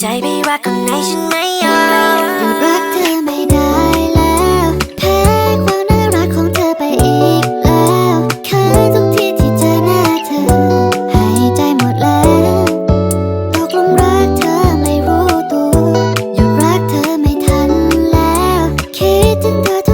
ใจไปรักคนไหนฉันไม่ยอมรักเธอไม่ได้แล้วแพ้ความน่ารักของเธอไปอีกแล้วเคยทุกทีที่เจอหน้าเธอหายใจหมดแล้วตกลงรักเธอไม่รู้ตัวหยุดรักเธอไม่ทันแล้ว คิดถึงเธอ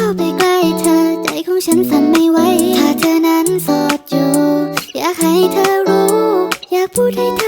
เข้าไปใกล้เธอใจของฉันสั่นไม่ไหวถ้าเธอนั้นโสดอยู่ อยากให้เธอรู้ อยากพูดให้เธอ